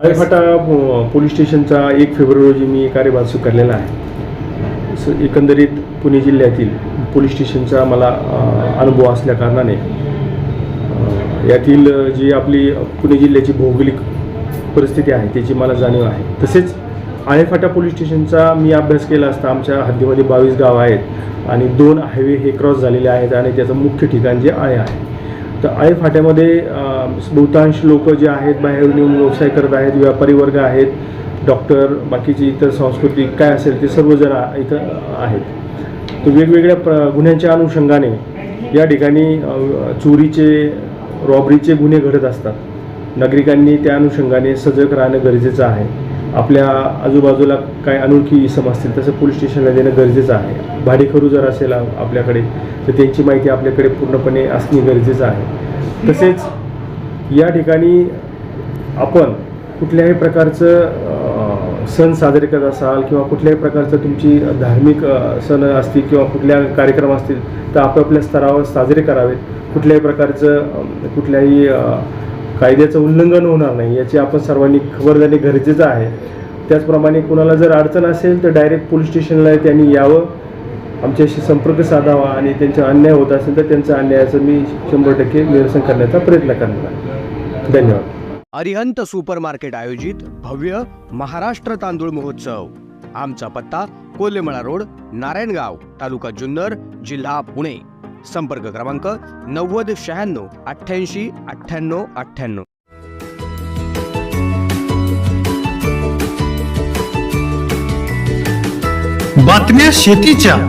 Alephata police स्टेशनचा एक February रोजी मी कार्यभार स्वीकारलेला आहे. एकंदरीत पुणे जिल्ह्यातील पोलीस स्टेशनचा मला अनुभव असल्याकारणाने यातील जी आपली पुणे जिल्ह्याची भौगोलिक परिस्थिती आहे त्याची मला जाणीव आहे. तसेच आळेफाटा पोलीस स्टेशनचा मी अभ्यास केला असता आमच्या हद्दीमध्ये बावीस गाव आहेत आणि दोन हायवे हे क्रॉस झालेले आहेत आणि त्याचं मुख्य ठिकाण जे आळे आहे. तर आय फाट्यामध्ये बहुतांश लोक जे आहेत बाहेरून येऊन व्यवसाय करत आहेत व्यापारी वर्ग आहेत डॉक्टर बाकीचे इतर सांस्कृतिक काय असेल ते सर्वजण इथं आहेत. तर वेगवेगळ्या प्र गुन्ह्यांच्या अनुषंगाने या ठिकाणी चोरीचे रॉबरीचे गुन्हे घडत असतात. नागरिकांनी त्या अनुषंगाने सजग राहणं गरजेचं आहे. आपल्या आजूबाजूला काय अनोळखी समजतील तसं पोलीस स्टेशनला देणं गरजेचं आहे. भाडेकरू जर असेल आपल्याकडे तर त्यांची माहिती आपल्याकडे पूर्णपणे असणे गरजेचं आहे. तसेच या ठिकाणी आपण कुठल्याही प्रकारचं सण साजरे करत असाल किंवा कुठल्याही प्रकारचं तुमची धार्मिक सण असतील किंवा कुठल्या कार्यक्रम असतील तर आपापल्या स्तरावर साजरे करावेत. कुठल्याही प्रकारचं कुठल्याही कायद्याचं उल्लंघन होणार नाही याची आपण सर्वांनी खबर गरजेचं आहे. त्याचप्रमाणे कुणाला जर अडचण असेल तर डायरेक्ट पोलीस स्टेशनला त्यांनी यावं. आमच्याशी संपर्क साधावा आणि त्यांचा अन्याय होत असेल तर त्यांच्या अन्यायाचं मी शंभर टक्के निरसन करण्याचा प्रयत्न करणार आहे. धन्यवाद. अरिहंत सुपरमार्केट आयोजित भव्य महाराष्ट्र तांदूळ महोत्सव. आमचा पत्ता कोल्हेमळा रोड नारायणगाव तालुका जुन्नर जिल्हा पुणे. संपर्क क्रमांक नव्वद शहाण्णव अठ्ठ्याऐंशी अठ्ठ्याण्णव अठ्ठ्याण्णव. बातम्या शेतीच्या.